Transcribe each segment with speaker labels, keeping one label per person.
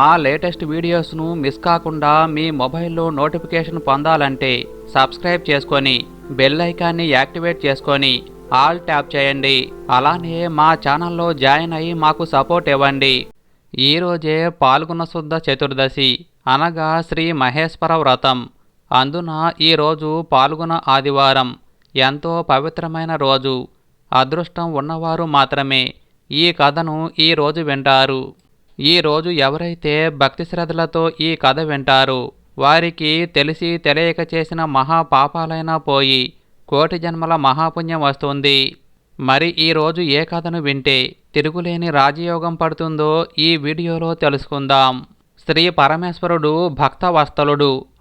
Speaker 1: మా latest వీడియోస్ను miss కాకుండా మీ మొబైల్లో నోటిఫికేషన్ పొందాలంటే సబ్స్క్రైబ్ చేసుకొని బెల్ ఐకాన్ని యాక్టివేట్ చేసుకొని ఆల్ ట్యాప్ చేయండి. అలానే మా ఛానల్లో జాయిన్ అయ్యి మాకు సపోర్ట్ ఇవ్వండి. ఈరోజే పాల్గొన్న శుద్ధ చతుర్దశి అనగా శ్రీ మహేశ్వర వ్రతం. అందున ఈరోజు పాల్గొన ఆదివారం ఎంతో పవిత్రమైన రోజు. అదృష్టం ఉన్నవారు మాత్రమే ఈ కథను ఈ రోజు వింటారు. ఈ రోజు ఎవరైతే భక్తి శ్రద్ధలతో ఈ కథ వింటారో వారికి తెలిసి తెలియక చేసిన మహా పాపాలైనా పోయి కోటి జన్మల మహాపుణ్యం వస్తుంది. మరి ఈ రోజు ఏ కథను వింటే తిరుగులేని రాజయోగం పడుతుందో ఈ వీడియోలో తెలుసుకుందాం. శ్రీ పరమేశ్వరుడు భక్త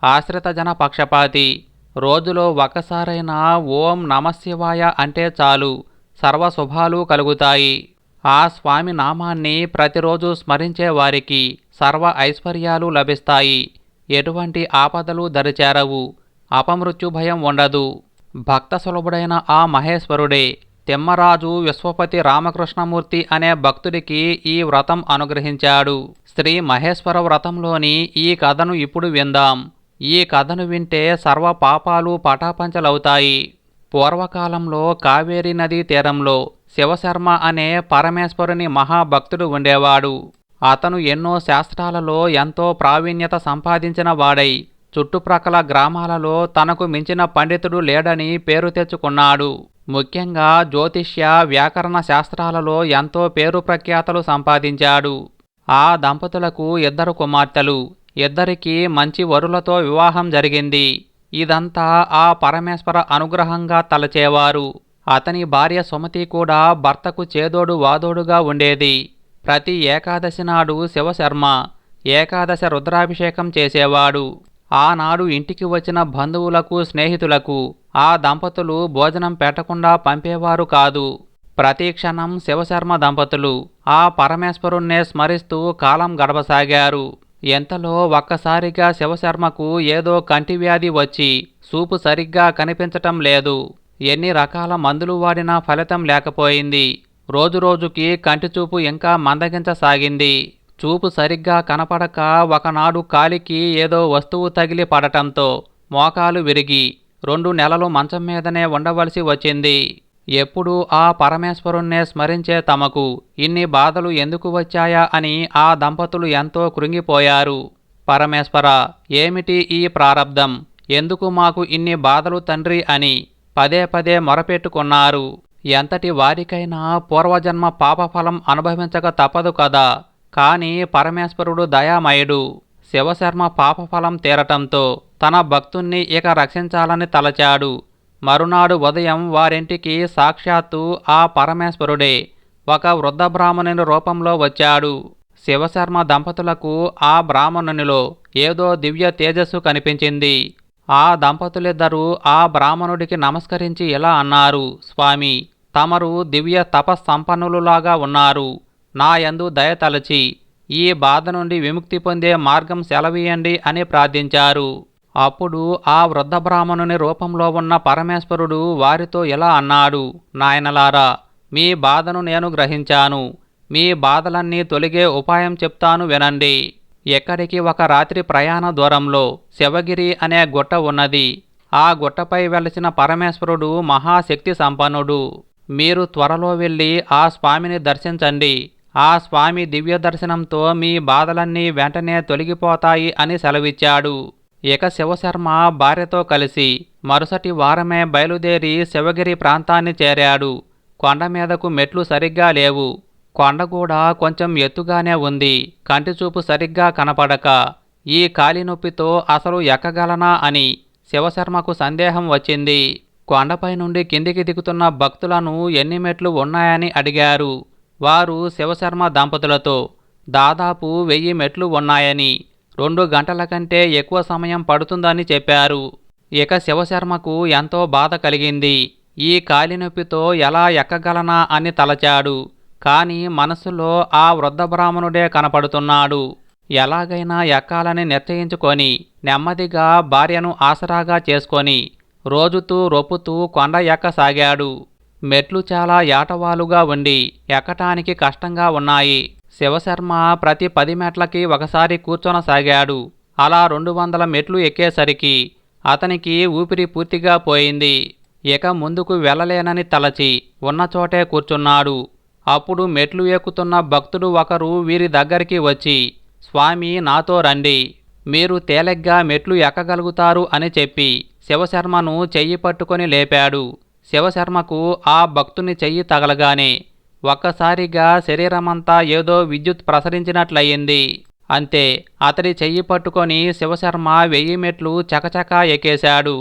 Speaker 1: ఆశ్రితజన పక్షపాతి. రోజులో ఒక్కసారైనా ఓం నమశివాయ అంటే చాలు సర్వ శుభాలు కలుగుతాయి. ఆ స్వామి నామాన్ని ప్రతిరోజు స్మరించే వారికి సర్వ ఐశ్వర్యాలు లభిస్తాయి. ఎటువంటి ఆపదలు దరిచేరవు. అపమృత్యు భయం ఉండదు. భక్త సులభుడైన ఆ మహేశ్వరుడే తిమ్మరాజు విశ్వపతి రామకృష్ణమూర్తి అనే భక్తుడికి ఈ వ్రతం అనుగ్రహించాడు. శ్రీ మహేశ్వర వ్రతంలోని ఈ కథను ఇప్పుడు విందాం. ఈ కథను వింటే సర్వ పాపాలు పటాపంచలవుతాయి. పూర్వకాలంలో కావేరీ నదీ తీరంలో శివశర్మ అనే పరమేశ్వరుని మహాభక్తుడు ఉండేవాడు. అతను ఎన్నో శాస్త్రాలలో ఎంతో ప్రావీణ్యత సంపాదించిన వాడై చుట్టుప్రక్కల గ్రామాలలో తనకు మించిన పండితుడు లేడని పేరు తెచ్చుకున్నాడు. ముఖ్యంగా జ్యోతిష్య వ్యాకరణ శాస్త్రాలలో ఎంతో పేరు ప్రఖ్యాతలు సంపాదించాడు. ఆ దంపతులకు ఇద్దరు కుమార్తెలు ఇద్దరికీ మంచి వరులతో వివాహం జరిగింది. ఇదంతా ఆ పరమేశ్వర అనుగ్రహంగా తలచేవారు. అతని భార్య సుమతి కూడా భర్తకు చేదోడు వాదోడుగా ఉండేది. ప్రతి ఏకాదశి నాడు శివశర్మ ఏకాదశ రుద్రాభిషేకం చేసేవాడు. ఆనాడు ఇంటికి వచ్చిన బంధువులకు స్నేహితులకు ఆ దంపతులు భోజనం పెట్టకుండా పంపేవారు కాదు. ప్రతి క్షణం శివశర్మ దంపతులు ఆ పరమేశ్వరుణ్ణే స్మరిస్తూ కాలం గడపసాగారు. ఎంతలో ఒక్కసారిగా శివశర్మకు ఏదో కంటి వ్యాధి వచ్చి చూపు సరిగ్గా కనిపించటం లేదు. ఎన్ని రకాల మందులు వాడినా ఫలితం లేకపోయింది. రోజురోజుకి కంటిచూపు ఇంకా మందగించసాగింది. చూపు సరిగ్గా కనపడక ఒకనాడు కాలికి ఏదో వస్తువు తగిలి పడటంతో మోకాలు విరిగి రెండు నెలలు మంచం మీదనే ఉండవలసి వచ్చింది. ఎప్పుడు ఆ పరమేశ్వరుణ్ణే స్మరించే తమకు ఇన్ని బాధలు ఎందుకు వచ్చాయా అని ఆ దంపతులు ఎంతో కృంగిపోయారు. పరమేశ్వర ఏమిటి ఈ ప్రారబ్ధం? ఎందుకు మాకు ఇన్ని బాధలు తండ్రి అని పదే పదే మొరపెట్టుకున్నారు. ఎంతటి వారికైనా పూర్వజన్మ పాపఫలం అనుభవించక తప్పదు కదా. కాని పరమేశ్వరుడు దయామయుడు. శివశర్మ పాపఫలం తీరటంతో తన భక్తుణ్ణి ఇక రక్షించాలని తలచాడు. మరునాడు ఉదయం వారింటికి సాక్షాత్తు ఆ పరమేశ్వరుడే ఒక వృద్ధ బ్రాహ్మణుని రూపంలో వచ్చాడు. శివశర్మ దంపతులకు ఆ బ్రాహ్మణునిలో ఏదో దివ్య తేజస్సు కనిపించింది. ఆ దంపతులిద్దరూ ఆ బ్రాహ్మణుడికి నమస్కరించి ఇలా అన్నారు? స్వామి తమరు దివ్య తపస్సంపన్నులులాగా ఉన్నారు. నా యందు దయతలచి ఈ బాధ నుండి విముక్తి పొందే మార్గం సెలవీయండి అని ప్రార్థించారు. అప్పుడు ఆ వృద్ధ బ్రాహ్మణుని రూపంలో ఉన్న పరమేశ్వరుడు వారితో ఇలా అన్నాడు? నాయనలారా మీ బాధను నేను గ్రహించాను. మీ బాధలన్నీ తొలిగే ఉపాయం చెప్తాను వినండి. ఎక్కడికి ఒక రాత్రి ప్రయాణ దూరంలో శివగిరి అనే గుట్ట ఉన్నది. ఆ గుట్టపై వెలసిన పరమేశ్వరుడు మహాశక్తి సంపన్నుడు. మీరు త్వరలో వెళ్ళి ఆ స్వామిని దర్శించండి. ఆ స్వామి దివ్య దర్శనంతో మీ బాధలన్నీ వెంటనే తొలగిపోతాయి అని సెలవిచ్చాడు. ఇక శివశర్మ భార్యతో కలిసి మరుసటి వారమే బయలుదేరి శివగిరి ప్రాంతాన్ని చేరాడు. కొండ మీదకు మెట్లు సరిగ్గా లేవు. కొండ కూడా కొంచెం ఎత్తుగానే ఉంది. కంటిచూపు సరిగ్గా కనపడక ఈ కాలి నొప్పితో అసలు ఎక్కగలనా అని శివశర్మకు సందేహం వచ్చింది. కొండపై నుండి కిందికి దిగుతున్న భక్తులను ఎన్ని మెట్లు ఉన్నాయని అడిగారు. వారు శివశర్మ దంపతులతో దాదాపు వెయ్యి మెట్లు ఉన్నాయని రెండు గంటల కంటే ఎక్కువ సమయం పడుతుందని చెప్పారు. ఇక శివశర్మకు ఎంతో బాధ కలిగింది. ఈ కాలినొప్పితో ఎలా ఎక్కగలనా అని తలచాడు. కానీ మనసులో ఆ వృద్ధ బ్రాహ్మణుడే కనపడుతున్నాడు. ఎలాగైనా ఎక్కాలని నిశ్చయించుకొని నెమ్మదిగా భార్యను ఆసరాగా చేసుకొని రోజుతూ రొప్పుతూ కొండ ఎక్కసాగాడు. మెట్లు చాలా ఏటవాలుగా ఉండి ఎక్కటానికి కష్టంగా ఉన్నాయి. శివశర్మ ప్రతి పది మెట్లకి ఒకసారి కూర్చొనసాగాడు. అలా రెండు వందల మెట్లు ఎక్కేసరికి అతనికి ఊపిరి పూర్తిగా పోయింది. ఇక ముందుకు వెళ్ళలేనని తలచి ఉన్న చోటే కూర్చున్నాడు. అప్పుడు మెట్లు ఎక్కుతున్న భక్తుడు ఒకరు వీరి దగ్గరికి వచ్చి స్వామి నాతో రండి. మీరు తేలిగ్గా మెట్లు ఎక్కగలుగుతారు అని చెప్పి శివశర్మను చెయ్యి పట్టుకొని లేపాడు. శివశర్మకు ఆ భక్తుని చెయ్యి తగలగానే ఒక్కసారిగా శరీరమంతా ఏదో విద్యుత్ ప్రసరించినట్లయింది. అంతే అతడి చెయ్యి పట్టుకొని శివశర్మ వెయ్యి మెట్లు చకచకా ఎక్కేశాడు.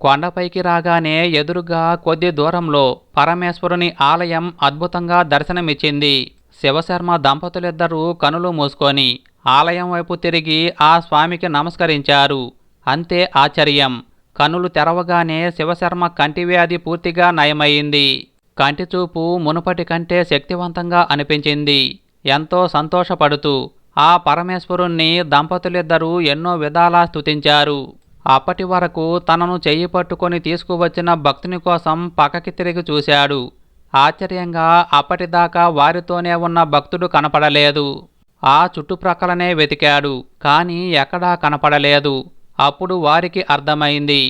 Speaker 1: కొండపైకి రాగానే ఎదురుగా కొద్ది దూరంలో పరమేశ్వరుని ఆలయం అద్భుతంగా దర్శనమిచ్చింది. శివశర్మ దంపతులిద్దరూ కనులు మూసుకొని ఆలయం వైపు తిరిగి ఆ స్వామికి నమస్కరించారు. అంతే ఆశ్చర్యం. కనులు తెరవగానే శివశర్మ కంటివ్యాధి పూర్తిగా నయమయ్యింది కంటిచూపు మునుపటి కంటే శక్తివంతంగా అనిపించింది. ఎంతో సంతోషపడుతూ ఆ పరమేశ్వరుణ్ణి దంపతులిద్దరూ ఎన్నో విధాలా స్తుతించారు. అప్పటి వరకు తనను చెయ్యి పట్టుకొని తీసుకువచ్చిన భక్తుని కోసం పక్కకి తిరిగి చూశాడు. ఆశ్చర్యంగా అప్పటిదాకా వారితోనే ఉన్న భక్తుడు కనపడలేదు. ఆ చుట్టుప్రక్కలనే వెతికాడు కానీ ఎక్కడా కనపడలేదు. అప్పుడు వారికి అర్థమైంది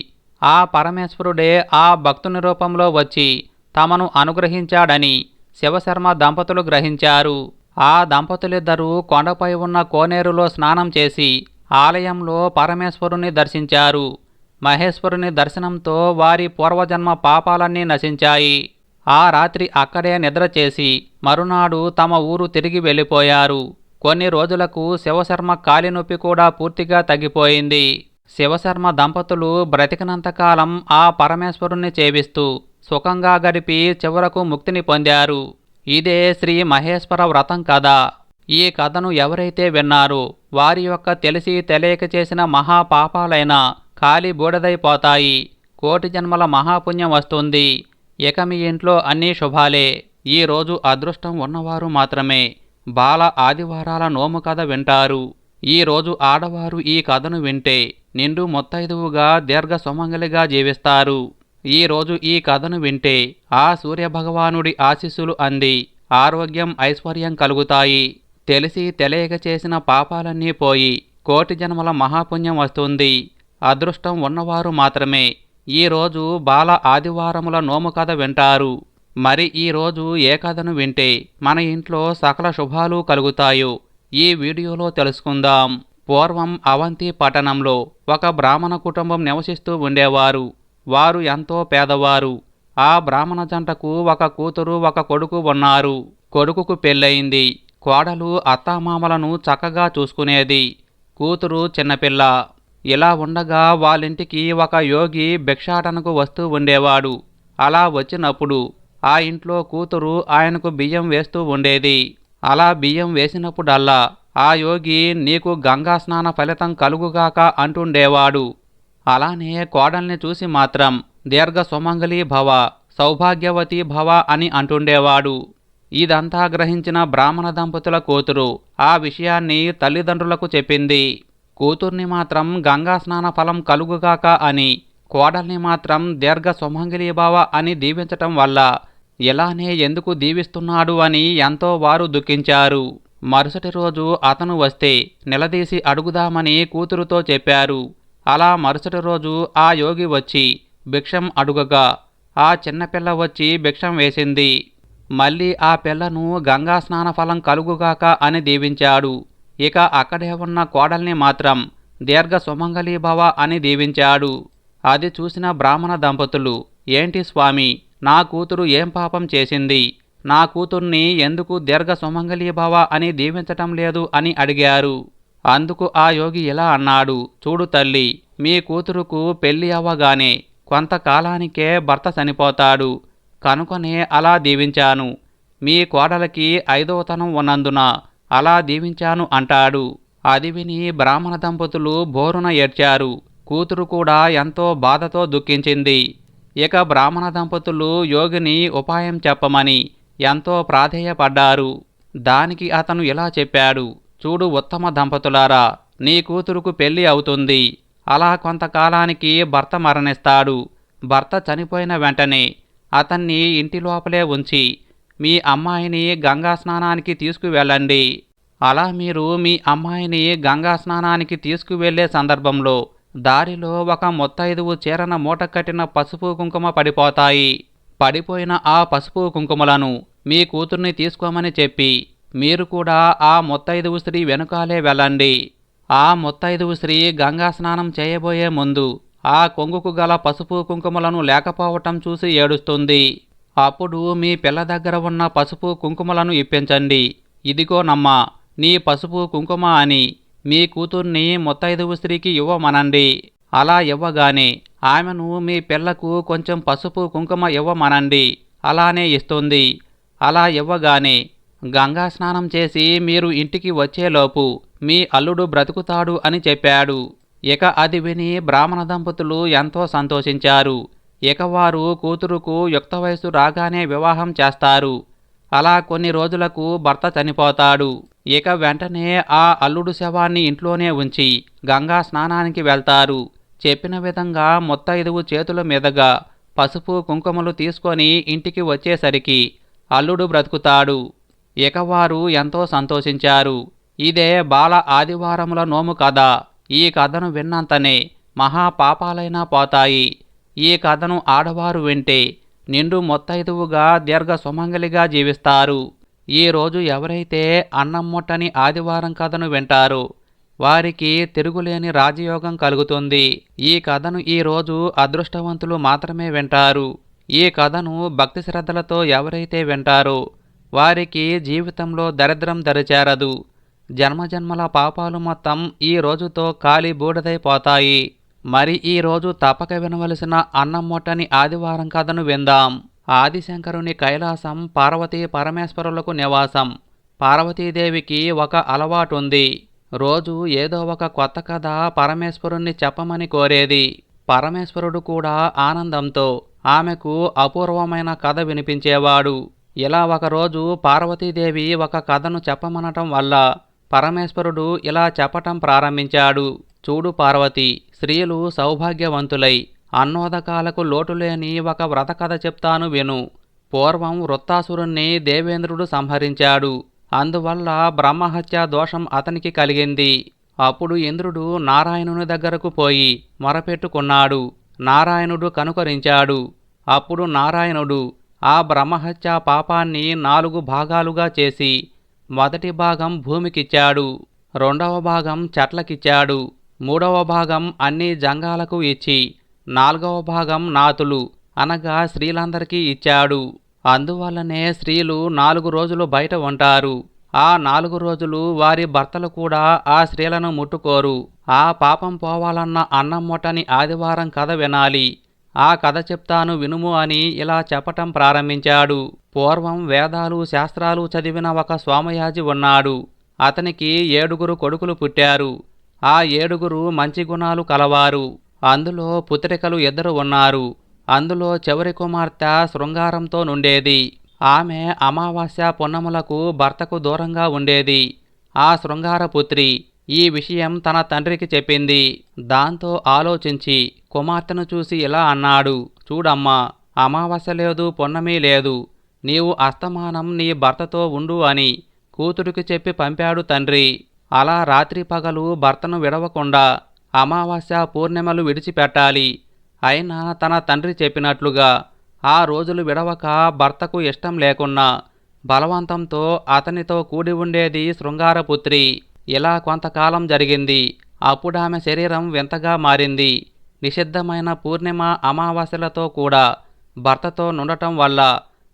Speaker 1: ఆ పరమేశ్వరుడే ఆ భక్తుని రూపంలో వచ్చి తమను అనుగ్రహించాడని శివశర్మ దంపతులు గ్రహించారు. ఆ దంపతులిద్దరూ కొండపై ఉన్న కోనేరులో స్నానం చేసి ఆలయంలో పరమేశ్వరుని దర్శించారు. మహేశ్వరుని దర్శనంతో వారి పూర్వజన్మ పాపాలన్నీ నశించాయి. ఆ రాత్రి అక్కడే నిద్ర చేసి మరునాడు తమ ఊరు తిరిగి వెళ్ళిపోయారు. కొన్ని రోజులకు శివశర్మ కాలినొప్పి కూడా పూర్తిగా తగ్గిపోయింది. శివశర్మ దంపతులు బ్రతికినంతకాలం ఆ పరమేశ్వరుణ్ణి చేవిస్తూ సుఖంగా గడిపి చివరకు ముక్తిని పొందారు. ఇదే శ్రీ మహేశ్వర వ్రతం కథ ఈ కథను ఎవరైతే విన్నారో వారి యొక్క తెలిసి తెలియక చేసిన మహాపాపాలైన ఖాళీ బూడిదైపోతాయి. కోటి జన్మల మహాపుణ్యం వస్తుంది. ఇక మీ ఇంట్లో అన్నీ శుభాలే. ఈరోజు అదృష్టం ఉన్నవారు మాత్రమే. బాల ఆదివారాల నోము కథ వింటారు. ఈ రోజు ఆడవారు ఈ కథను వింటే నిండు మొత్తైదువుగా దీర్ఘ సుమంగలిగా జీవిస్తారు. ఈరోజు ఈ కథను వింటే ఆ సూర్యభగవానుడి ఆశీస్సులు అంది. ఆరోగ్యం ఐశ్వర్యం కలుగుతాయి. తెలిసి తెలియక చేసిన పాపాలన్నీ పోయి కోటి జన్మల మహాపుణ్యం వస్తుంది. అదృష్టం ఉన్నవారు మాత్రమే. ఈరోజు బాల ఆదివారముల నోము కథ వింటారు. మరి ఈరోజు ఏ కథను వింటే మన ఇంట్లో సకల శుభాలు కలుగుతాయో ఈ వీడియోలో తెలుసుకుందాం. పూర్వం అవంతి పట్టణంలో ఒక బ్రాహ్మణ కుటుంబం నివసిస్తూ ఉండేవారు. వారు ఎంతో పేదవారు. ఆ బ్రాహ్మణ జంటకు ఒక కూతురు ఒక కొడుకు ఉన్నారు. కొడుకుకు పెళ్ళయింది. కోడలు అత్తామామలను చక్కగా చూసుకునేది. కూతురు చిన్నపిల్ల. ఇలా ఉండగా వాళ్ళింటికి ఒక యోగి భిక్షాటనకు వస్తూ ఉండేవాడు. అలా వచ్చినప్పుడు ఆ ఇంట్లో కూతురు ఆయనకు బియ్యం వేస్తూ ఉండేది. అలా బియ్యం వేసినప్పుడల్లా ఆ యోగి నీకు గంగా స్నాన ఫలితం కలుగుగాక అంటుండేవాడు. అలానే కోడల్ని చూసి మాత్రం దీర్ఘ సుమంగళీ భవ సౌభాగ్యవతి భవ అని అంటుండేవాడు. ఇదంతా గ్రహించిన బ్రాహ్మణ దంపతుల కూతురు ఆ విషయాన్ని తల్లిదండ్రులకు చెప్పింది. కూతుర్ని మాత్రం గంగా స్నాన ఫలం కలుగుగాక అని కోడల్ని మాత్రం దీర్ఘ సుమంగిలీభావ అని దీవించటం వల్ల ఇలానే ఎందుకు దీవిస్తున్నాడు అని ఎంతో వారు దుఃఖించారు. మరుసటి రోజు అతను వస్తే నిలదీసి అడుగుదామని కూతురుతో చెప్పారు. అలా మరుసటి రోజు ఆ యోగి వచ్చి భిక్షం అడుగగా ఆ చిన్నపిల్ల వచ్చి భిక్షం వేసింది. మళ్ళీ ఆ పిల్లను గంగా స్నాన ఫలం కలుగుగాక అని దీవించాడు. ఇక అక్కడే ఉన్న కోడల్ని మాత్రం దీర్ఘ సుమంగళీ భవ అని దీవించాడు. అది చూసిన బ్రాహ్మణ దంపతులు ఏంటి స్వామి నా కూతురు ఏం పాపం చేసింది? నా కూతుర్ని ఎందుకు దీర్ఘ సుమంగళీ భవ అని దీవించటం లేదు అని అడిగారు. అందుకు ఆ యోగి ఇలా అన్నాడు చూడు తల్లి మీ కూతురుకు పెళ్ళి అవ్వగానే కొంతకాలానికే భర్త చనిపోతాడు. కనుకనే అలా దీవించాను. మీ కోడలకి ఐదవతనం ఉన్నందున అలా దీవించాను అంటాడు. అది విని బ్రాహ్మణ దంపతులు బోరున ఏడ్చారు. కూతురు కూడా ఎంతో బాధతో దుఃఖించింది. ఇక బ్రాహ్మణ దంపతులు యోగిని ఉపాయం చెప్పమని ఎంతో ప్రాధేయపడ్డారు. దానికి అతను ఇలా చెప్పాడు చూడు ఉత్తమ దంపతులారా నీ కూతురుకు పెళ్ళి అవుతుంది. అలా కొంతకాలానికి భర్త మరణిస్తాడు. భర్త చనిపోయిన వెంటనే అతన్ని ఇంటి లోపలే ఉంచి మీ అమ్మాయిని గంగా స్నానానికి తీసుకువెళ్ళండి. అలా మీరు మీ అమ్మాయిని గంగా స్నానానికి తీసుకువెళ్ళే సందర్భంలో దారిలో ఒక మొత్తైదువు చీరన మూట కట్టిన పసుపు కుంకుమ పడిపోతాయి. పడిపోయిన ఆ పసుపు కుంకుమలను మీ కూతుర్ని తీసుకోమని చెప్పి మీరు కూడా ఆ మొత్తైదువు స్త్రీ వెనుకాలే వెళ్ళండి. ఆ మొత్తైదువు స్త్రీ గంగా స్నానం చేయబోయే ముందు ఆ కొంగుకు గల పసుపు కుంకుమలను లేకపోవటం చూసి ఏడుస్తుంది. అప్పుడు మీ పిల్ల దగ్గర ఉన్న పసుపు కుంకుమలను ఇప్పించండి. ఇదిగోనమ్మా నీ పసుపు కుంకుమ అని. మీ కూతుర్ని ముత్తైదువు స్త్రీకి ఇవ్వమనండి. అలా ఇవ్వగానే ఆమెను మీ పిల్లకు కొంచెం పసుపు కుంకుమ ఇవ్వమనండి. అలానే ఇస్తుంది. అలా ఇవ్వగానే గంగా స్నానం చేసి మీరు ఇంటికి వచ్చేలోపు మీ అల్లుడు బ్రతుకుతాడు అని చెప్పాడు. ఇక అది విని బ్రాహ్మణ దంపతులు ఎంతో సంతోషించారు. ఇక వారు కూతురుకు యుక్త వయసు రాగానే వివాహం చేస్తారు. అలా కొన్ని రోజులకు భర్త చనిపోతాడు. ఇక వెంటనే ఆ అల్లుడు శవాన్ని ఇంట్లోనే ఉంచి గంగా స్నానానికి వెళ్తారు. చెప్పిన విధంగా ముత్తైదువు చేతుల మీదుగా పసుపు కుంకుమలు తీసుకొని ఇంటికి వచ్చేసరికి అల్లుడు బ్రతుకుతాడు. ఇక వారు ఎంతో సంతోషించారు. ఇదే బాల ఆదివారముల నోము కథ. ఈ కథను విన్నంతనే మహాపాపాలైనా పోతాయి. ఈ కథను ఆడవారు వింటే నిండు మొత్తైదువుగా దీర్ఘ సుమంగలిగా జీవిస్తారు. ఈ రోజు ఎవరైతే అన్నం ముట్టని ఆదివారం కథను వింటారో వారికి తిరుగులేని రాజయోగం కలుగుతుంది. ఈ కథను ఈ రోజు అదృష్టవంతులు మాత్రమే వింటారు. ఈ కథను భక్తి శ్రద్ధలతో ఎవరైతే వింటారో వారికి జీవితంలో దరిద్రం దరిచేరదు. జన్మజన్మల పాపాలు మొత్తం ఈ రోజుతో కాలి బూడిదైపోతాయి. మరి ఈ రోజు తప్పక వినవలసిన అన్నం ముట్టని ఆదివారం కథను విందాం. ఆదిశంకరుని కైలాసం పార్వతీ పరమేశ్వరులకు నివాసం. పార్వతీదేవికి ఒక అలవాటుంది. రోజు ఏదో ఒక కొత్త కథ పరమేశ్వరుణ్ణి చెప్పమని కోరేది. పరమేశ్వరుడు కూడా ఆనందంతో ఆమెకు అపూర్వమైన కథ వినిపించేవాడు. ఇలా ఒకరోజు పార్వతీదేవి ఒక కథను చెప్పమనటం వల్ల పరమేశ్వరుడు ఇలా చెప్పటం ప్రారంభించాడు. చూడు పార్వతి స్త్రీలు సౌభాగ్యవంతులై అన్నోదకాలకు లోటులేని ఒక వ్రతకథ చెప్తాను విను. పూర్వం వృత్తాసురుణ్ణి దేవేంద్రుడు సంహరించాడు. అందువల్ల బ్రహ్మహత్య దోషం అతనికి కలిగింది. అప్పుడు ఇంద్రుడు నారాయణుని దగ్గరకు పోయి మొరపెట్టుకున్నాడు. నారాయణుడు కనుకరించాడు. అప్పుడు నారాయణుడు ఆ బ్రహ్మహత్య పాపాన్ని నాలుగు భాగాలుగా చేసి మొదటి భాగం భూమికిచ్చాడు రెండవ భాగం చెట్లకిచ్చాడు మూడవ భాగం అన్ని జంగాలకు ఇచ్చి నాలుగవ భాగం నాతులు అనగా స్త్రీలందరికీ ఇచ్చాడు. అందువల్లనే స్త్రీలు నాలుగు రోజులు బయట ఉంటారు. ఆ నాలుగు రోజులు వారి భర్తలు కూడా ఆ స్త్రీలను ముట్టుకోరు. ఆ పాపం పోవాలన్న అన్నం ముట్టని ఆదివారం కథ వినాలి. ఆ కథ చెప్తాను వినుము అని ఇలా చెప్పటం ప్రారంభించాడు. పూర్వం వేదాలు శాస్త్రాలు చదివిన ఒక స్వామయాజి ఉన్నాడు. అతనికి ఏడుగురు కొడుకులు పుట్టారు. ఆ ఏడుగురు మంచి గుణాలు కలవారు. అందులో పుత్రికలు ఇద్దరు ఉన్నారు. అందులో చివరి కుమార్తె శృంగారంతో నుండేది. ఆమె అమావాస్య పున్నములకు భర్తకు దూరంగా ఉండేది. ఆ శృంగారపుత్రి ఈ విషయం తన తండ్రికి చెప్పింది. దాంతో ఆలోచించి కుమార్తెను చూసి ఇలా అన్నాడు. చూడమ్మా అమావాస్య లేదు పొన్నమీ లేదు. నీవు అస్తమానం నీ భర్తతో ఉండు అని కూతురికి చెప్పి పంపాడు తండ్రి. అలా రాత్రి పగలు భర్తను విడవకుండా అమావాస్య పూర్ణిమలు విడిచిపెట్టాలి. అయినా తన తండ్రి చెప్పినట్లుగా ఆ రోజులు విడవక భర్తకు ఇష్టం లేకున్నా బలవంతంతో అతనితో కూడి ఉండేది శృంగారపుత్రి. ఇలా కొంతకాలం జరిగింది. అప్పుడు ఆమె శరీరం వింతగా మారింది. నిషిద్ధమైన పూర్ణిమ అమావాస్యలతో కూడా భర్తతో నుండటం వల్ల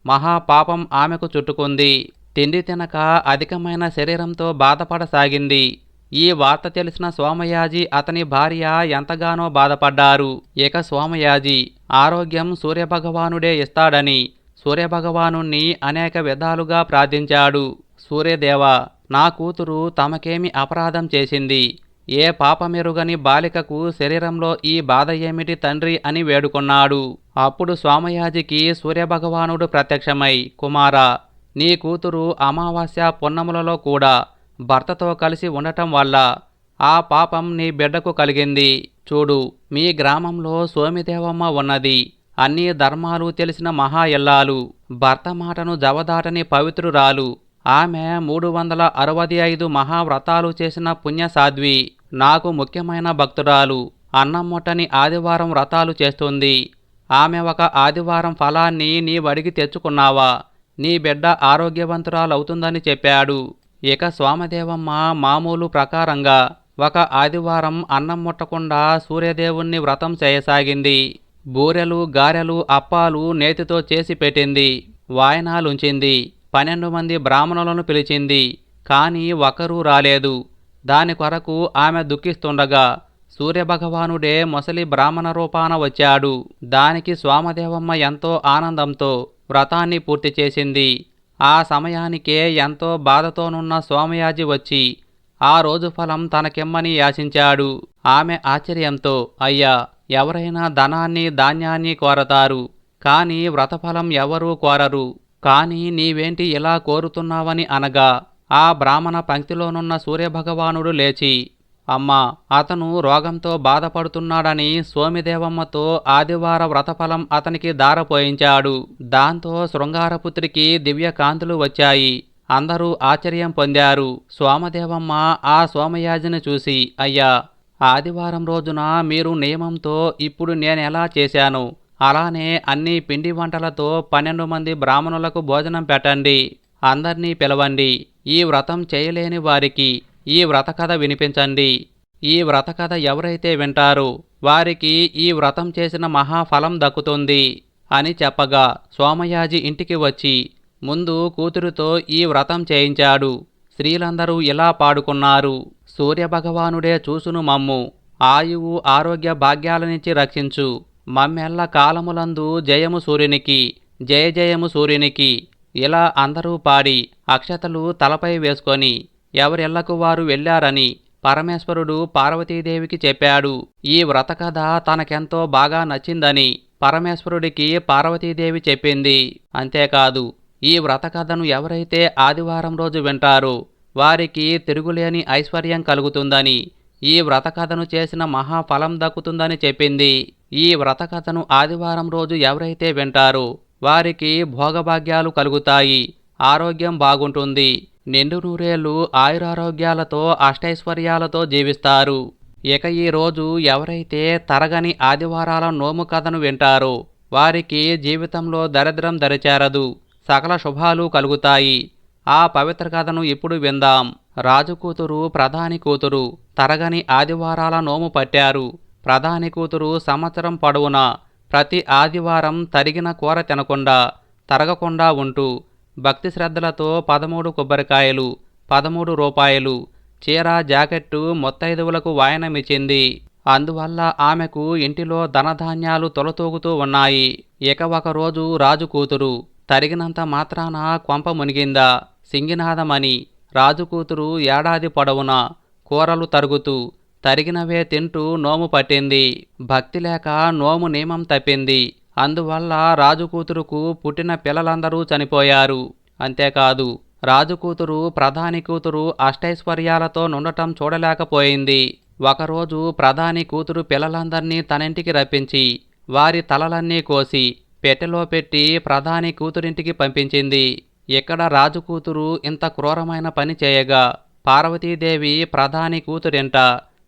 Speaker 1: మహాపాపం ఆమెకు చుట్టుకుంది. తిండి తినక అధికమైన శరీరంతో బాధపడసాగింది. ఈ వార్త తెలిసిన సోమయాజి అతని భార్య ఎంతగానో బాధపడ్డారు. ఇక సోమయాజి ఆరోగ్యం సూర్యభగవానుడే ఇస్తాడని సూర్యభగవానుణ్ణి అనేక విధాలుగా ప్రార్థించాడు. సూర్యదేవ నా కూతురు తమకేమి అపరాధం చేసింది? ఏ పాపమెరుగని బాలికకు శరీరంలో ఈ బాధ ఏమిటి తండ్రి అని వేడుకున్నాడు. అప్పుడు స్వామయాజికి సూర్యభగవానుడు ప్రత్యక్షమై కుమారా నీ కూతురు అమావాస్య పున్నములలో కూడా భర్తతో కలిసి ఉండటం వల్ల ఆ పాపం నీ బిడ్డకు కలిగింది. చూడు మీ గ్రామంలో సోమిదేవమ్మ ఉన్నది. అన్ని ధర్మాలు తెలిసిన మహా ఇల్లాలు భర్త మాటను జవదాటని పవిత్రురాలు. ఆమె మూడు వందల అరవై ఐదు మహావ్రతాలు చేసిన పుణ్యసాధ్వి. నాకు ముఖ్యమైన భక్తురాలు. అన్నం ముట్టని ఆదివారం వ్రతాలు చేస్తుంది. ఆమె ఒక ఆదివారం ఫలాన్ని నీ వడికి తెచ్చుకున్నావా? నీ బిడ్డ ఆరోగ్యవంతురాలవుతుందని చెప్పాడు. ఇక స్వామదేవమ్మ మామూలు ప్రకారంగా ఒక ఆదివారం అన్నం ముట్టకుండా సూర్యదేవుణ్ణి వ్రతం చేయసాగింది. బూరెలు గారెలు అప్పాలు నేతితో చేసి పెట్టింది. వాయనాలుంచింది. పన్నెండు మంది బ్రాహ్మణులను పిలిచింది కానీ ఒకరూ రాలేదు. దాని కొరకు ఆమె దుఃఖిస్తుండగా సూర్యభగవానుడే మొసలి బ్రాహ్మణ రూపాన వచ్చాడు. దానికి స్వామదేవమ్మ ఎంతో ఆనందంతో వ్రతాన్ని పూర్తి చేసింది. ఆ సమయానికే ఎంతో బాధతోనున్న సోమయాజి వచ్చి ఆ రోజు ఫలం తనకిమ్మని యాచించాడు. ఆమె ఆశ్చర్యంతో అయ్యా ఎవరైనా ధనాన్ని ధాన్యాన్ని కోరతారు కాని వ్రతఫలం ఎవరూ కోరరు. కాని నీవేంటి ఇలా కోరుతున్నావని అనగా ఆ బ్రాహ్మణ పంక్తిలోనున్న సూర్యభగవానుడు లేచి అమ్మా అతను రోగంతో బాధపడుతున్నాడని సోమిదేవమ్మతో ఆదివార వ్రతఫలం అతనికి దారపోయించాడు. దాంతో శృంగారపుత్రికి దివ్య కాంతులు వచ్చాయి. అందరూ ఆశ్చర్యం పొందారు. సోమదేవమ్మ ఆ సోమయాజిని చూసి అయ్యా ఆదివారం రోజున మీరు నియమంతో ఇప్పుడు నేనెలా చేశాను? అలానే అన్ని పిండి వంటలతో పన్నెండు మంది బ్రాహ్మణులకు భోజనం పెట్టండి. అందర్నీ పిలవండి. ఈ వ్రతం చేయలేని వారికి ఈ వ్రత కథ వినిపించండి. ఈ వ్రత కథ ఎవరైతే వింటారో వారికి ఈ వ్రతం చేసిన మహాఫలం దక్కుతుంది అని చెప్పగా సోమయాజి ఇంటికి వచ్చి ముందు కూతురుతో ఈ వ్రతం చేయించాడు. స్త్రీలందరూ ఇలా పాడుకున్నారు. సూర్యభగవానుడే చూసును మమ్ము. ఆయువు ఆరోగ్య భాగ్యాల నుంచి రక్షించు. మమ్మెల్ల కాలములందు జయము సూర్యునికి జయ జయము సూర్యునికి ఇలా అందరూ పాడి అక్షతలు తలపై వేసుకొని ఎవరెళ్ళకు వారు వెళ్ళారని పరమేశ్వరుడు పార్వతీదేవికి చెప్పాడు. ఈ వ్రతకథ తనకెంతో బాగా నచ్చిందని పరమేశ్వరుడికి పార్వతీదేవి చెప్పింది. అంతేకాదు ఈ వ్రతకథను ఎవరైతే ఆదివారం రోజు వింటారో వారికి తిరుగులేని ఐశ్వర్యం కలుగుతుందని ఈ వ్రతకథను చేసిన మహాఫలం దక్కుతుందని చెప్పింది. ఈ వ్రతకథను ఆదివారం రోజు ఎవరైతే వింటారో వారికి భోగభాగ్యాలు కలుగుతాయి. ఆరోగ్యం బాగుంటుంది. నిండు నూరేళ్ళు ఆయురారోగ్యాలతో అష్టైశ్వర్యాలతో జీవిస్తారు. ఇక ఈ రోజు ఎవరైతే తరగని ఆదివారాల నోము కథను వింటారో వారికి జీవితంలో దరిద్రం దరిచేరదు. సకల శుభాలు కలుగుతాయి. ఆ పవిత్ర కథను ఇప్పుడు విందాం. రాజు కూతురు ప్రధాని కూతురు తరగని ఆదివారాల నోము పట్టారు. ప్రధాని కూతురు సంవత్సరం పొడవునా ప్రతి ఆదివారం తరిగిన కూర తినకుండా తరగకుండా ఉంటూ భక్తి శ్రద్ధలతో పదమూడు కొబ్బరికాయలు పదమూడు రూపాయలు చీర జాకెట్టు మొత్తైదువులకు వాయనమిచ్చింది. అందువల్ల ఆమెకు ఇంటిలో ధనధాన్యాలు తొలతూగుతూ ఉన్నాయి. ఇక ఒకరోజు రాజు కూతురు తరిగినంత మాత్రాన కొంప మునిగిందా? సింగినాదమని రాజు కూతురు ఏడాది పొడవునా కూరలు తరుగుతూ తరిగినవే తింటూ నోము పట్టింది. భక్తి లేక నోము నియమం తప్పింది. అందువల్ల రాజు కూతురుకు పుట్టిన పిల్లలందరూ చనిపోయారు. అంతేకాదు రాజు కూతురు ప్రధాని కూతురు అష్టైశ్వర్యాలతో నుండటం చూడలేకపోయింది. ఒకరోజు ప్రధాని కూతురు పిల్లలందర్నీ తనింటికి రప్పించి వారి తలలన్నీ కోసి పెట్టెలో పెట్టి ప్రధాని కూతురింటికి పంపించింది. ఇక్కడ రాజు కూతురు ఇంత క్రూరమైన పని చేయగా పార్వతీదేవి ప్రధాని కూతురింట.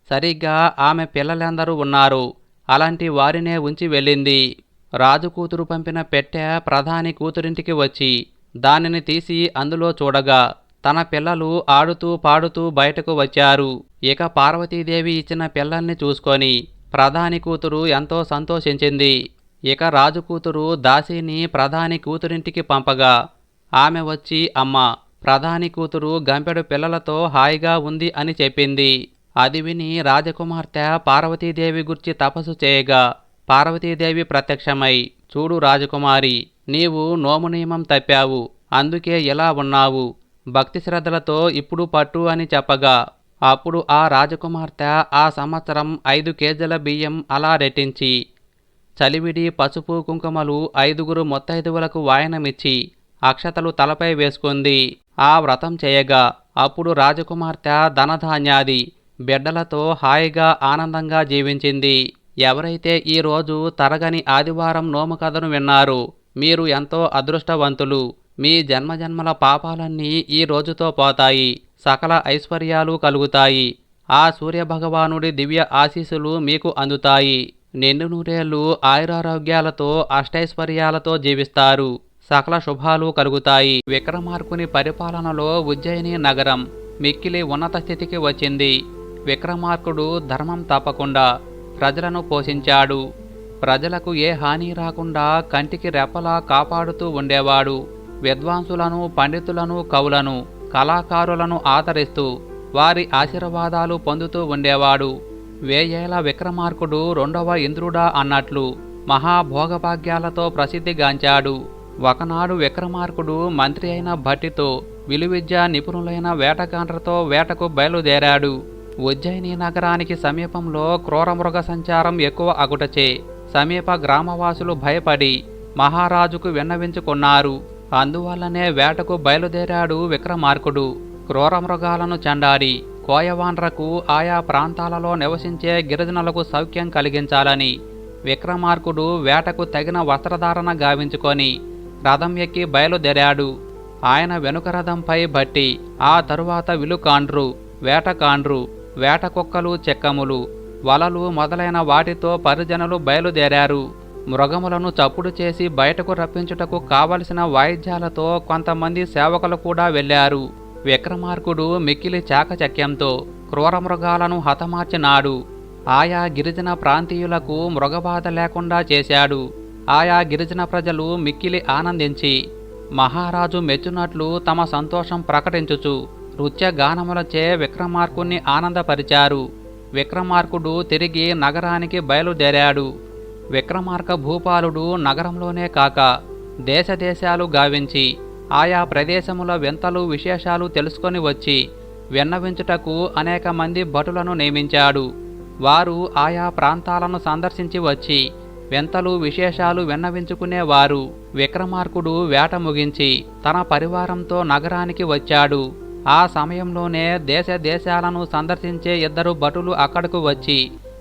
Speaker 1: సరిగ్గా ఆమె పిల్లలందరూ ఉన్నారు. అలాంటి వారినే ఉంచి వెళ్ళింది. రాజు కూతురు పంపిన పెట్టె ప్రధాని కూతురింటికి వచ్చి దానిని తీసి అందులో చూడగా తన పిల్లలు ఆడుతూ పాడుతూ బయటకు వచ్చారు. ఇక పార్వతీదేవి ఇచ్చిన పిల్లల్ని చూసుకొని ప్రధాని కూతురు ఎంతో సంతోషించింది. ఇక రాజు కూతురు దాసిని ప్రధాని కూతురింటికి పంపగా ఆమె వచ్చి అమ్మ ప్రధాని కూతురు గంపెడు పిల్లలతో హాయిగా ఉంది అని చెప్పింది. అది విని రాజకుమార్తె పార్వతీదేవి గుర్చి తపస్సు చేయగా పార్వతీదేవి ప్రత్యక్షమై చూడు రాజకుమారి నీవు నోము నియమం తప్పావు అందుకే ఇలా ఉన్నావు. భక్తి శ్రద్ధలతో ఇప్పుడు పట్టు అని చెప్పగా అప్పుడు ఆ రాజకుమార్తె ఆ సంవత్సరం ఐదు కేజీల బియ్యం అలా రెట్టించి చలివిడి పసుపు కుంకుమలు ఐదుగురు మొత్తైదువులకు వాయనమిచ్చి అక్షతలు తలపై వేసుకుంది. ఆ వ్రతం చేయగా అప్పుడు రాజకుమార్తె ధనధాన్యాది బిడ్డలతో హాయిగా ఆనందంగా జీవించింది. ఎవరైతే ఈరోజు తరగని ఆదివారం నోము కథను విన్నారు మీరు ఎంతో అదృష్టవంతులు. మీ జన్మజన్మల పాపాలన్నీ ఈ రోజుతో పోతాయి. సకల ఐశ్వర్యాలు కలుగుతాయి. ఆ సూర్యభగవానుడి దివ్య ఆశీస్సులు మీకు అందుతాయి. నిండు నూరేళ్ళు ఆయురారోగ్యాలతో అష్టైశ్వర్యాలతో జీవిస్తారు. సకల శుభాలు కలుగుతాయి. విక్రమార్కుని పరిపాలనలో ఉజ్జయిని నగరం మిక్కిలి ఉన్నత స్థితికి వచ్చింది. విక్రమార్కుడు ధర్మం తప్పకుండా ప్రజలను పోషించాడు. ప్రజలకు ఏ హాని రాకుండా కంటికి రెప్పలా కాపాడుతూ ఉండేవాడు. విద్వాంసులను పండితులను కవులను కళాకారులను ఆదరిస్తూ వారి ఆశీర్వాదాలు పొందుతూ ఉండేవాడు. వేయేల విక్రమార్కుడు రెండవ ఇంద్రుడా అన్నట్లు మహాభోగభాగ్యాలతో ప్రసిద్ధిగాంచాడు. ఒకనాడు విక్రమార్కుడు మంత్రి అయిన భట్టితో విలువిద్య నిపుణులైన వేటగాండ్రతో వేటకు బయలుదేరాడు. ఉజ్జయిని నగరానికి సమీపంలో క్రూరమృగ సంచారం ఎక్కువ అగుటచే సమీప గ్రామవాసులు భయపడి మహారాజుకు విన్నవించుకున్నారు. అందువల్లనే వేటకు బయలుదేరాడు విక్రమార్కుడు. క్రూరమృగాలను చండారి కోయవాండ్రకు ఆయా ప్రాంతాలలో నివసించే గిరిజనులకు సౌఖ్యం కలిగించాలని విక్రమార్కుడు వేటకు తగిన వస్త్రధారణ గావించుకొని రథం ఎక్కి బయలుదేరాడు. ఆయన వెనుక రథంపై బట్టి ఆ తరువాత విలుకాండ్రు వేటకాండ్రు వేట కుక్కలు చెక్కములు వలలు మొదలైన వాటితో పరిజనులు బయలుదేరారు. మృగములను చప్పుడు చేసి బయటకు రప్పించుటకు కావలసిన వాయిద్యాలతో కొంతమంది సేవకులు కూడా వెళ్ళారు. విక్రమార్కుడు మిక్కిలి చాకచక్యంతో క్రూరమృగాలను హతమార్చినాడు. ఆయా గిరిజన ప్రాంతీయులకు మృగబాధ లేకుండా చేశాడు. ఆయా గిరిజన ప్రజలు మిక్కిలి ఆనందించి మహారాజు మెచ్చునట్లు తమ సంతోషం ప్రకటించుచు నృత్య గానములచే విక్రమార్కుణ్ణి ఆనందపరిచారు. విక్రమార్కుడు తిరిగి నగరానికి బయలుదేరాడు. విక్రమార్క భూపాలుడు నగరంలోనే కాక దేశదేశాలు గావించి ఆయా ప్రదేశముల వింతలు విశేషాలు తెలుసుకొని వచ్చి విన్నవించుటకు అనేక మంది భటులను నియమించాడు. వారు ఆయా ప్రాంతాలను సందర్శించి వచ్చి వింతలు విశేషాలు విన్నవించుకునేవారు. విక్రమార్కుడు వేట ముగించి తన పరివారంతో నగరానికి వచ్చాడు. ఆ సమయంలోనే దేశ దేశాలను సందర్శించే ఇద్దరు భటులు అక్కడకు వచ్చి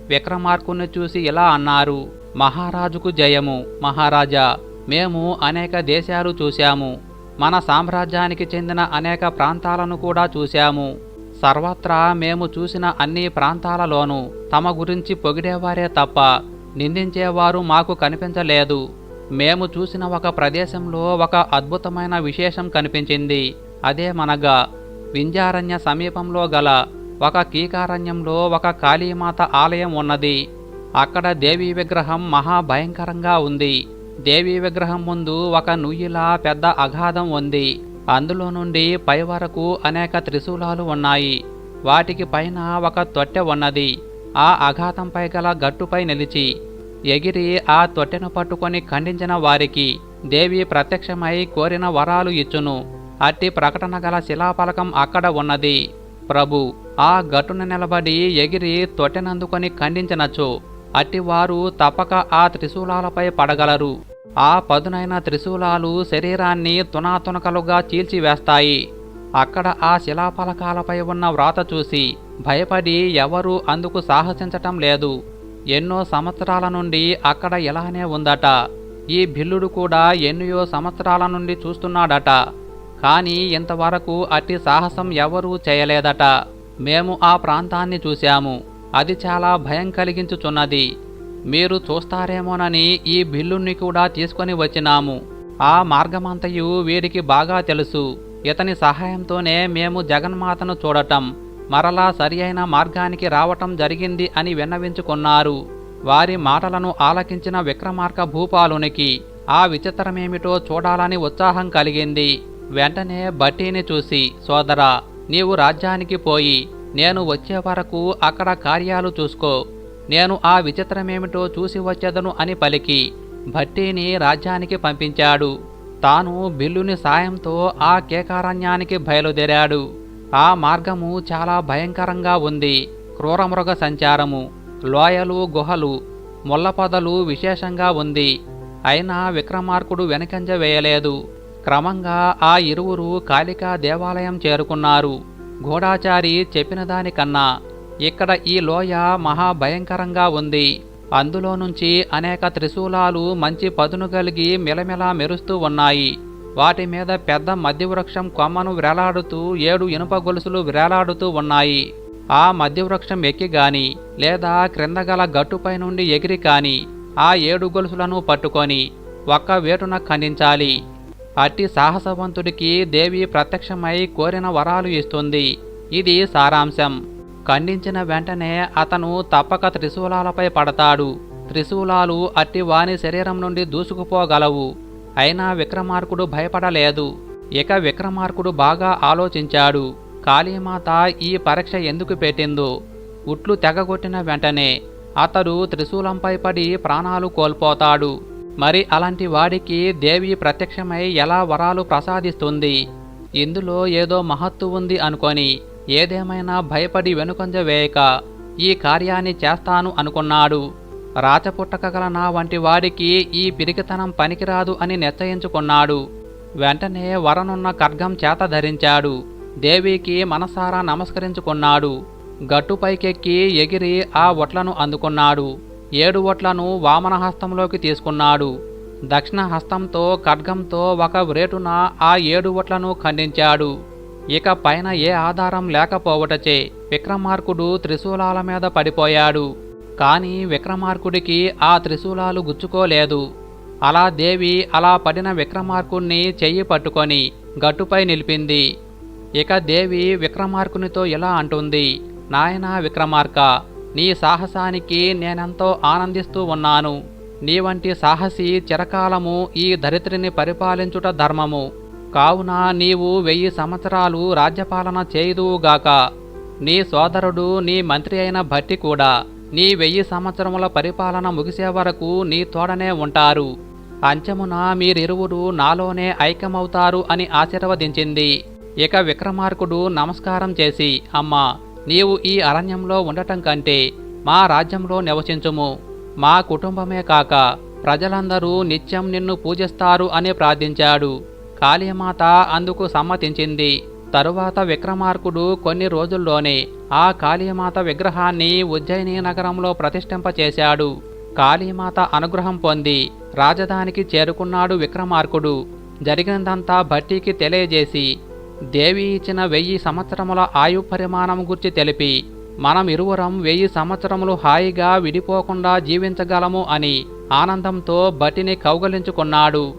Speaker 1: విక్రమార్కుని చూసి ఇలా అన్నారు మహారాజుకు జయము మహారాజా! మేము అనేక దేశాలు చూశాము. మన సామ్రాజ్యానికి చెందిన అనేక ప్రాంతాలను కూడా చూశాము. సర్వత్రా మేము చూసిన అన్ని ప్రాంతాలలోనూ తమ గురించి పొగిడేవారే తప్ప నిందించేవారు మాకు కనిపించలేదు. మేము చూసిన ఒక ప్రదేశంలో ఒక అద్భుతమైన విశేషం కనిపించింది. అదే మనగా. వింజారణ్య సమీపంలో గల ఒక కీకారణ్యంలో ఒక కాళీమాత ఆలయం ఉన్నది. అక్కడ దేవీ విగ్రహం మహాభయంకరంగా ఉంది. దేవీ విగ్రహం ముందు ఒక నుయ్యిలా పెద్ద అగాధం ఉంది. అందులో నుండి పై వరకు అనేక త్రిశూలాలు ఉన్నాయి. వాటికి పైన ఒక తొట్టె ఉన్నది. ఆ అఘాతంపై గల గట్టుపై నిలిచి ఎగిరి ఆ తొట్టెను పట్టుకొని ఖండించిన వారికి దేవి ప్రత్యక్షమై కోరిన వరాలు ఇచ్చును. అట్టి ప్రకటన గల శిలాఫలకం అక్కడ ఉన్నది. ప్రభు ఆ గట్టును నిలబడి ఎగిరి తొట్టెనందుకొని ఖండించనచ్చు అట్టివారు తప్పక ఆ త్రిశూలాలపై పడగలరు. ఆ పదునైన త్రిశూలాలు శరీరాన్ని తునాతునకలుగా చీల్చివేస్తాయి. అక్కడ ఆ శిలాఫలకాలపై ఉన్న వ్రాత చూసి భయపడి ఎవరూ అందుకు సాహసించటం లేదు. ఎన్నో సంవత్సరాల నుండి అక్కడ ఇలానే ఉందట. ఈ బిల్లుడు కూడా ఎన్నో సంవత్సరాల నుండి చూస్తున్నాడట. కానీ ఇంతవరకు అట్టి సాహసం ఎవరూ చేయలేదట. మేము ఆ ప్రాంతాన్ని చూశాము. అది చాలా భయం కలిగించుచున్నది. మీరు చూస్తారేమోనని ఈ బిల్లుని కూడా తీసుకొని వచ్చినాము. ఆ మార్గమంతయు వీరికి బాగా తెలుసు. ఇతని సహాయంతోనే మేము జగన్మాతను చూడటం మరలా సరి అయిన మార్గానికి రావటం జరిగింది అని విన్నవించుకున్నారు. వారి మాటలను ఆలకించిన విక్రమార్క భూపాలునికి ఆ విచిత్రమేమిటో చూడాలని ఉత్సాహం కలిగింది. వెంటనే బట్టీని చూసి సోదరా నీవు రాజ్యానికి పోయి నేను వచ్చే వరకు అక్కడ కార్యాలు చూసుకో. నేను ఆ విచిత్రమేమిటో చూసి వచ్చేదను అని పలికి భట్టీని రాజ్యానికి పంపించాడు. తాను బిల్లుని సాయంతో ఆ కేకారణ్యానికి బయలుదేరాడు. ఆ మార్గము చాలా భయంకరంగా ఉంది. క్రూరమృగ సంచారము లోయలు గుహలు ముళ్ళపదలు విశేషంగా ఉంది. అయినా విక్రమార్కుడు వెనకంజ వేయలేదు. క్రమంగా ఆ ఇరువురు కాళికా దేవాలయం చేరుకున్నారు. గూఢాచారి చెప్పిన దానికన్నా ఇక్కడ ఈ లోయ మహాభయంకరంగా ఉంది. అందులో నుంచి అనేక త్రిశూలాలు మంచి పదును కలిగి మిలమిలా మెరుస్తూ ఉన్నాయి. వాటి మీద పెద్ద మధ్యవృక్షం కొమ్మను వ్రేలాడుతూ ఏడు ఇనుప గొలుసులు వ్రేలాడుతూ ఉన్నాయి. ఆ మధ్యవృక్షం ఎక్కి గాని లేదా క్రింద గల గట్టుపై నుండి ఎగిరి కాని ఆ ఏడు గొలుసులను పట్టుకొని ఒక్క వేటున ఖండించాలి. అట్టి సాహసవంతుడికి దేవి ప్రత్యక్షమై కోరిన వరాలు ఇస్తుంది. ఇది సారాంశం. ఖండించిన వెంటనే అతను తప్పక త్రిశూలాలపై పడతాడు. త్రిశూలాలు అట్టి వాని శరీరం నుండి దూసుకుపోగలవు. అయినా విక్రమార్కుడు భయపడలేదు. ఇక విక్రమార్కుడు బాగా ఆలోచించాడు. కాళీమాత ఈ పరీక్ష ఎందుకు పెట్టిందో? ఉట్లు తెగగొట్టిన వెంటనే అతడు త్రిశూలంపై పడి ప్రాణాలు కోల్పోతాడు. మరి అలాంటి వాడికి దేవి ప్రత్యక్షమై ఎలా వరాలు ప్రసాదిస్తుంది? ఇందులో ఏదో మహత్తు ఉంది అనుకొని ఏదేమైనా భయపడి వెనుకంజ వేయక ఈ కార్యాన్ని చేస్తాను అనుకున్నాడు. రాచపుట్టక గల నా వంటి వాడికి ఈ పిరికితనం పనికిరాదు అని నిశ్చయించుకున్నాడు. వెంటనే వరనున్న ఖడ్గం చేత ధరించాడు. దేవికి మనసారా నమస్కరించుకున్నాడు. గట్టుపైకెక్కి ఎగిరి ఆ ఒట్లను అందుకున్నాడు. ఏడు ఒట్లను వామనహస్తంలోకి తీసుకున్నాడు. దక్షిణ హస్తంతో ఖడ్గంతో ఒక వ్రేటున ఆ ఏడు ఒట్లను ఖండించాడు. ఇక పైన ఏ ఆధారం లేకపోవటచే విక్రమార్కుడు త్రిశూలాల మీద పడిపోయాడు. కాని విక్రమార్కుడికి ఆ త్రిశూలాలు గుచ్చుకోలేదు. అలా దేవి అలా పడిన విక్రమార్కుణ్ణి చెయ్యి పట్టుకొని గట్టుపై నిలిపింది. ఇక దేవి విక్రమార్కునితో ఇలా అంటుంది నాయనా విక్రమార్క నీ సాహసానికి నేనెంతో ఆనందిస్తూ ఉన్నాను. నీ వంటి సాహసి చిరకాలము ఈ ధరిత్రిని పరిపాలించుట ధర్మము. కావున నీవు వెయ్యి సంవత్సరాలు రాజ్యపాలన చేయుదువుగాక. నీ సోదరుడు నీ మంత్రి అయిన భట్టి కూడా నీ వెయ్యి సంవత్సరముల పరిపాలన ముగిసే వరకు నీ తోడనే ఉంటారు. అంచమున మీరిరువురు నాలోనే ఐక్యమవుతారు అని ఆశీర్వదించింది. ఇక విక్రమార్కుడు నమస్కారం చేసి అమ్మా నీవు ఈ అరణ్యంలో ఉండటం కంటే మా రాజ్యంలో నివసించుము. మా కుటుంబమే కాక ప్రజలందరూ నిత్యం నిన్ను పూజిస్తారు అని ప్రార్థించాడు. కాళీమాత అందుకు సమ్మతించింది. తరువాత విక్రమార్కుడు కొన్ని రోజుల్లోనే ఆ కాళీమాత విగ్రహాన్ని ఉజ్జయిని నగరంలో ప్రతిష్ఠింపచేశాడు. కాళీమాత అనుగ్రహం పొంది రాజధానికి చేరుకున్నాడు విక్రమార్కుడు. జరిగినదంతా భట్టికి తెలియజేసి దేవి ఇచ్చిన వెయ్యి సంవత్సరముల ఆయు పరిమాణం గురించి తెలిపి మనం ఇరువురం వెయ్యి సంవత్సరములు హాయిగా విడిపోకుండా జీవించగలము అని ఆనందంతో భట్టిని కౌగలించుకున్నాడు.